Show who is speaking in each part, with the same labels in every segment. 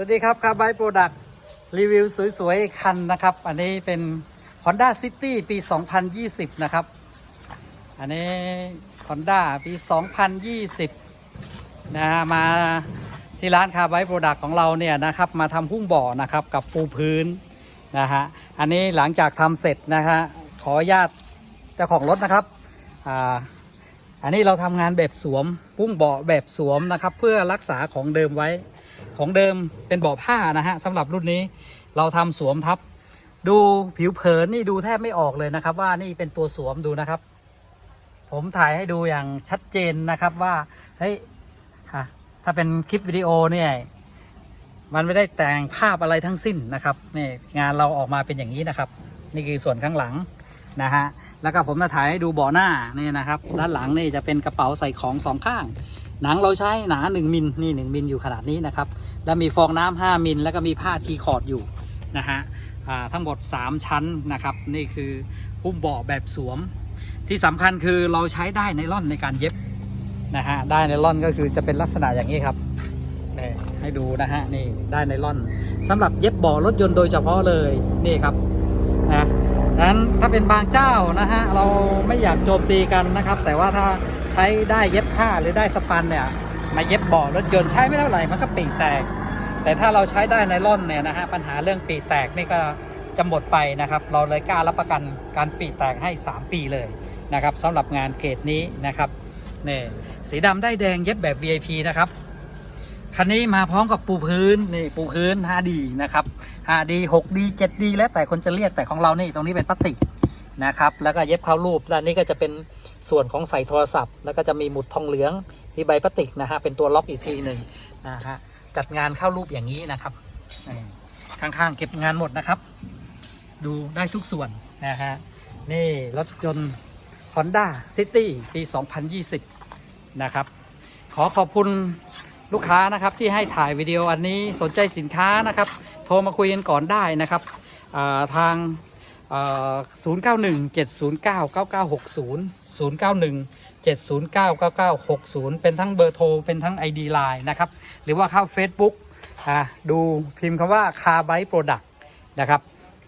Speaker 1: สวัสดีครับคาร์บายโปรดักต์รีวิวสวยๆ คันนะครับ อันนี้เป็น Honda City ปี 2020 นะครับ อันนี้ Honda ปี 2020 นะฮะมาที่ร้านคาร์บายโปรดักต์ของเราเนี่ยนะครับ มาทำหุ้งบ่อนะครับกับปูพื้นนะฮะ อันนี้หลังจากทำเสร็จนะฮะขออนุญาตเจ้าของรถนะครับอ่าอันนี้เราทำงานแบบสวมปุ้งเบาะแบบสวมนะครับ เพื่อรักษาของเดิมไว้ ของเดิมเป็นเบาะผ้านะฮะสำหรับรุ่นนี้เราทำสวมทับ ดูผิวเผินนี่ดูแทบไม่ออกเลยนะครับ ว่านี่เป็นตัวสวมดูนะครับ ผมถ่ายให้ดูอย่างชัดเจนนะครับว่าเฮ้ยถ้าเป็นคลิปวิดีโอเนี่ยมันไม่ได้แต่งภาพอะไรทั้งสิ้นนะครับนี่งานเราออกมาเป็นอย่างนี้นะครับ นี่คือส่วนข้างหลังนะฮะแล้วก็ผมจะถ่ายให้ดูเบาะหน้านี่นะครับ ด้านหลังนี่จะเป็นกระเป๋าใส่ของสองข้าง หนังเราใช้หนา 1 มิลนี่ 1 มิลอยู่ขนาดนี้นะครับ แล้วมีฟองน้ำ5มิล แล้วก็มีผ้าทีคอร์ดอยู่นะฮะทั้งหมด 3 ชั้นนะครับ นี่คือหุ้มเบาะแบบสวม ที่สำคัญคือเราใช้ได้ไนล่อนในการเย็บนะฮะได้ไนล่อนก็คือจะเป็นลักษณะอย่างนี้ครับนี่ให้ดูนะฮะนี่ได้ไนล่อนสำหรับเย็บเบาะรถยนต์โดยเฉพาะเลยนี่ครับนะนั้นถ้าเป็นบางเจ้านะฮะเราไม่อยากโจมตีกันนะครับ แต่ว่าถ้า ช้ได้เย็บผ้าหรือได้สปันเนี่ยมาเย็บเบาะรถยนต์ใช้ไม่เท่าไหร่มันก็ปีแตก แต่ถ้าเราใช้ได้ไนล่อนเนี่ยนะฮะปัญหาเรื่องปีแตกนี่ก็จะหมดไปนะครับ เราเลยกล้ารับประกันการปีแตกให้ 3 ปีเลยนะครับสำหรับงานเกรดนี้นะครับนี่สีดำได้แดงเย็บแบบ VIP นะครับคันนี้มาพร้อมกับปูพื้นนี่ปูพื้น 5D นะครับ 5D 6D 7D แล้วแต่คนจะเรียกแต่ของเรานี่ตรงนี้เป็นพลาสติก นะครับ แล้วก็เย็บเข้ารูปด้านนี้ก็จะเป็นส่วนของใส่โทรศัพท์ แล้วก็จะมีหมุดทองเหลือง มีใบพลาสติกนะฮะ เป็นตัวล็อกอีกทีหนึ่งนะฮะ จัดงานเข้ารูปอย่างนี้นะครับ ข้างๆเก็บงานหมดนะครับ ดูได้ทุกส่วนนะฮะ นี่รถยนต์ Honda City ปี 2020 นะครับ ขอขอบคุณลูกค้านะครับที่ให้ถ่ายวิดีโออันนี้สนใจสินค้านะครับ โทรมาคุยกันก่อนได้นะครับทาง ศูนย์เก้าหนึ่งเจ็ดศูนย์เก้าเก้าเก้าหกศูนย์ศูนย์เก้าหนึ่งเจ็ดศูนย์เก้าเก้าเก้าหกศูนย์เป็นทั้งเบอร์โทร เป็นทั้ง ID Line นะครับ หรือว่าเข้า Facebook อ่าดูพิมพ์คำว่าคาร์ไบต์โปรดักต์นะครับ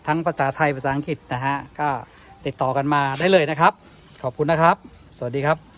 Speaker 1: ทั้งภาษาไทยภาษาอังกฤษนะฮะ ก็ติดต่อกันมาได้เลยนะครับ ขอบคุณนะครับ สวัสดีครับ